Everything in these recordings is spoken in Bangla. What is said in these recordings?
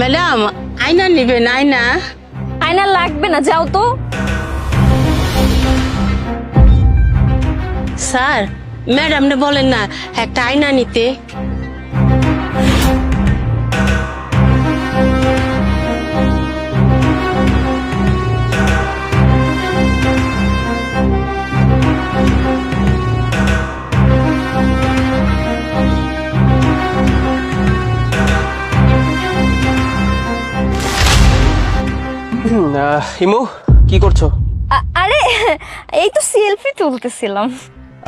ম্যাডাম আয়না নিবেন আয়না। আয়না লাগবে না যাও তো। স্যার ম্যাডাম বলেন না একটা আয়না নিতে। হুম, ইমু কি করছ? আরে এই তো সেলফি তুলতেছিলাম।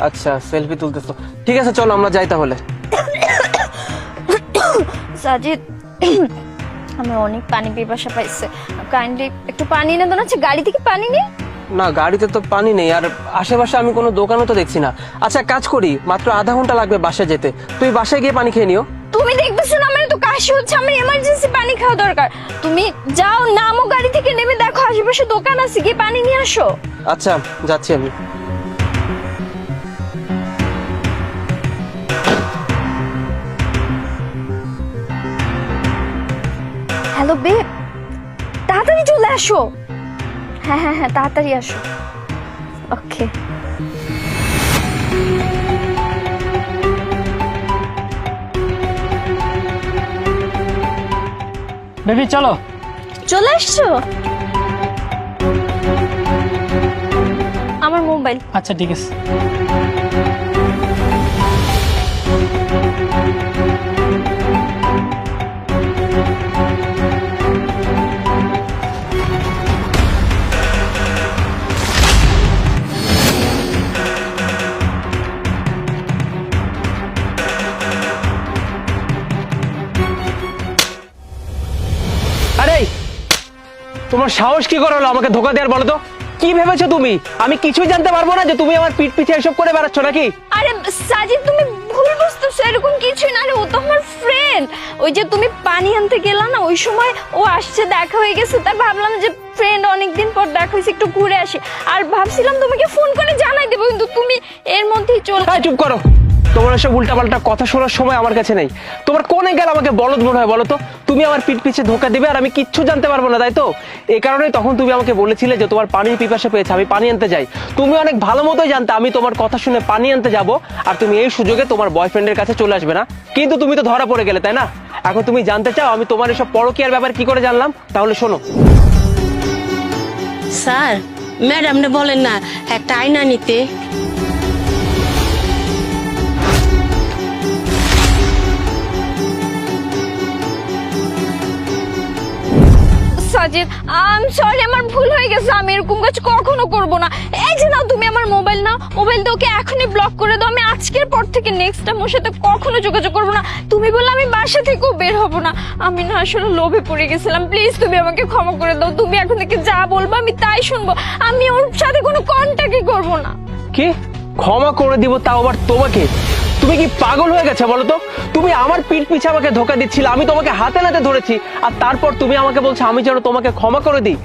আচ্ছা সেলফি তুলতেছো। ঠিক আছে চলো আমরা যাই তাহলে। সাজিদ আমি অনেক পানি পিপাসা পাইছে। কাইন্ডলি একটু পানি এনে দেন আচ্ছা গাড়ি থেকে পানি নেই? না গাড়িতে তো পানি নেই আর আশেপাশে আমি কোনো দোকানও তো দেখছি না। আচ্ছা কাজ করি মাত্র আধা ঘণ্টা লাগবে বাসায় যেতে। তুই বাসায় গিয়ে পানি খেয়ে নিও। তুমি দেখতেছো না আমার হচ্ছে আমার এমার্জেন্সি পানি খাওয়া দরকার। তুমি যাও নামো গাড়ি থেকে নেমে দেখো আশেপাশে দোকান আছে গিয়ে পানি নিয়ে আসো। আচ্ছা যাচ্ছি আমি। হ্যালো বেব তাড়াতাড়ি চলে আসো। হ্যাঁ হ্যাঁ হ্যাঁ তাড়াতাড়ি আসো। ওকে বেবি চলো। চলে আসছো আমার মোবাইল। আচ্ছা ঠিক আছে। তোমার সাহস কি করে হলো আমাকে ধোকা দেওয়ার বলো তো? কি ভেবেছো তুমি? আমি কিছুই জানতে পারব না যে তুমি আমার পিঠ পিছে এসব করে বেড়াচ্ছ নাকি? আরে সাজিদ তুমি ভুল বুঝতেছো এরকম কিছুই না। রে ও তো আমার ফ্রেন্ড ওই যে তুমি পানি আনতে গেলা না ওই সময় ও আসছে দেখা হয়ে গেছে। তাই ভাবলাম যে ফ্রেন্ড অনেকদিন পর দেখা হয়েছে একটু ঘুরে আসি। আর ভাবছিলাম তোমাকে ফোন করে জানাই দেবো কিন্তু তুমি এর মধ্যেই চলে চুপ করো। তোমার এসব উল্টাপাল্টা কথা শোনার সময় আমার কাছে নেই। তোমার কোন গেল আমাকে বলদ মনে হয় বলো তো? তুমি আমার পিঠ পিছে ধোকা দেবে আর আমি কিচ্ছু জানতে পারব না, তাই তো? এই কারণেই তখন তুমি আমাকে বলেছিলে যে তোমার পানির পিপাসা পেয়েছে, আমি পানি আনতে যাই। তুমি অনেক ভালো মতোই জানতে আমি তোমার কথা শুনে পানি আনতে যাব আর তুমি এই সুযোগে তোমার বয়ফ্রেন্ডের কাছে চলে আসবে না। কিন্তু তুমি তো ধরা পড়ে গেলে, তাই না? এখন তুমি জানতে চাও আমি তোমার এসব পরকীয়ার ব্যাপার কি করে জানলাম? তাহলে শোনো। স্যার, ম্যাডাম বলেন না, একটা আয়না নিতে। সাজিদ আম সরি আমার ভুল হয়ে গেছে, আমি এরকম কাজ কখনো করব না। এই যে নাও, তুমি আমার মোবাইল নাও মোবাইল তো ওকে এখনই ব্লক করে দাও, আমি আজকের পর থেকে নেক্সট টাইম ওর সাথে কখনো যোগাযোগ করব না। তুমি বললে আমি বাসা থেকেও বের হব না। আমি না আসলে লোভে পড়ে গেছিলাম। প্লিজ তুমি আমাকে ক্ষমা করে দাও। তুমি এখন থেকে যা বলব, আমি তাই শুনব। আমি ওর সাথে কোনো কন্ট্যাক্টই করব না। কি? ক্ষমা করে দিব, তাও আবার তোমাকে? তুমি কি পাগল হয়ে গেছে বলো তো? তুমি আমার পিঠ পিছে আমাকে ধোকা দিচ্ছিলে, আমি তোমাকে হাতে নাতে ধরেছি, আর তারপর তুমি আমাকে বলছো, আমি যেন তোমাকে ক্ষমা করে দিই।